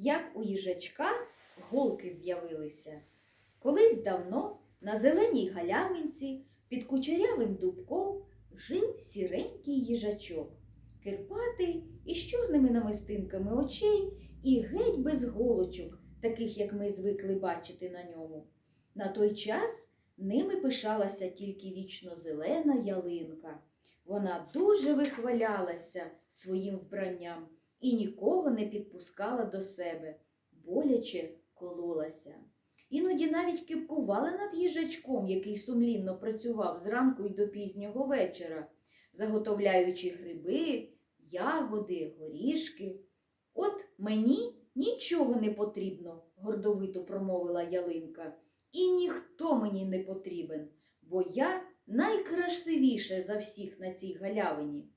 як у їжачка голки з'явилися. Колись давно на зеленій галявинці під кучерявим дубком жив сіренький їжачок, кирпатий із чорними намистинками очей і геть без голочок, таких, як ми звикли бачити на ньому. На той час ними пишалася тільки вічно зелена ялинка. Вона дуже вихвалялася своїм вбранням і нікого не підпускала до себе, боляче кололася. Іноді навіть кипкувала над їжачком, який сумлінно працював зранку й до пізнього вечора, заготовляючи гриби, ягоди, горішки. От мені нічого не потрібно, гордовито промовила ялинка, і ніхто мені не потрібен, бо я найкрасивіша за всіх на цій галявині.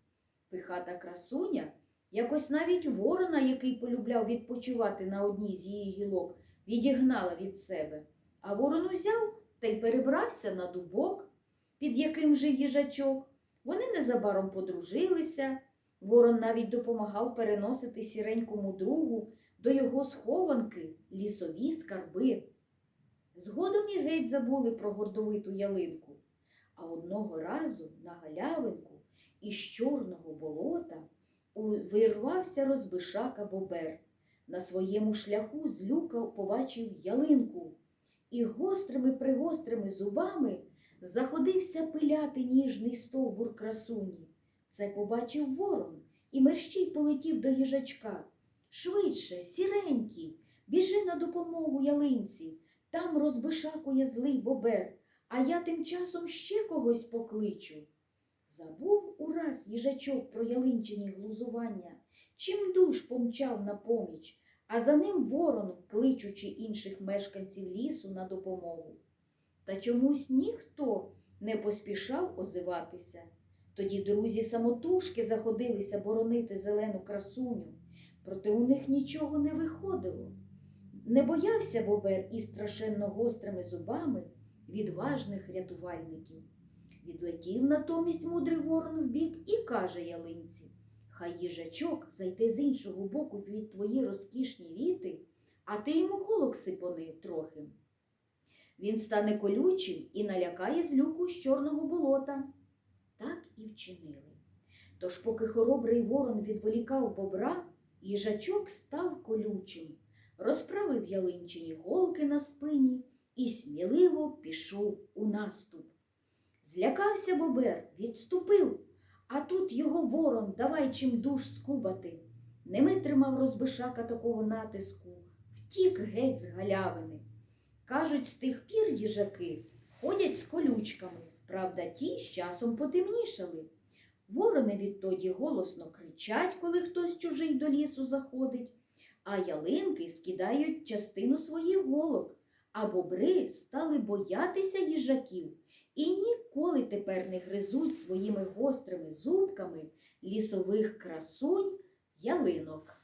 Пихата красуня, якось навіть ворона, який полюбляв відпочивати на одній з її гілок, відігнала від себе, а ворон узяв та й перебрався на дубок, під яким жив їжачок. Вони незабаром подружилися. Ворон навіть допомагав переносити сіренькому другу до його схованки лісові скарби. Згодом і геть забули про гордовиту ялинку. А одного разу на галявинку із чорного болота вирвався розбишака бобер. На своєму шляху з люка побачив ялинку і гострими пригострими зубами заходився пиляти ніжний стовбур красуні. Це побачив ворон і мерщій полетів до їжачка. Швидше, сіренький, біжи на допомогу ялинці. Там розбишакує злий бобер, а я тим часом ще когось покличу. Забув ураз їжачок про ялинчині глузування, чим душ помчав на поміч, а за ним ворон, кличучи інших мешканців лісу на допомогу. Та чомусь ніхто не поспішав озиватися. Тоді друзі самотужки заходилися боронити зелену красуню, проте у них нічого не виходило. Не боявся бобер із страшенно гострими зубами відважних рятувальників. Відлетів натомість мудрий ворон вбік і каже ялинці Хай їжачок зайде з іншого боку від твої розкішні віти, а ти йому голок сипони трохи. Він стане колючим і налякає злюку з чорного болота. Так і вчинили. Тож, поки хоробрий ворон відволікав бобра, їжачок став колючим, розправив ялинчині голки на спині і сміливо пішов у наступ. Злякався бобер, відступив, а тут його ворон давай чим душ скубати. Не витримав розбишака такого натиску, втік геть з галявини. Кажуть, з тих пір їжаки ходять з колючками, правда, ті з часом потемнішали. Ворони відтоді голосно кричать, коли хтось чужий до лісу заходить, а ялинки скидають частину своїх голок, а бобри стали боятися їжаків і ніколи тепер не гризуть своїми гострими зубками лісових красунь ялинок.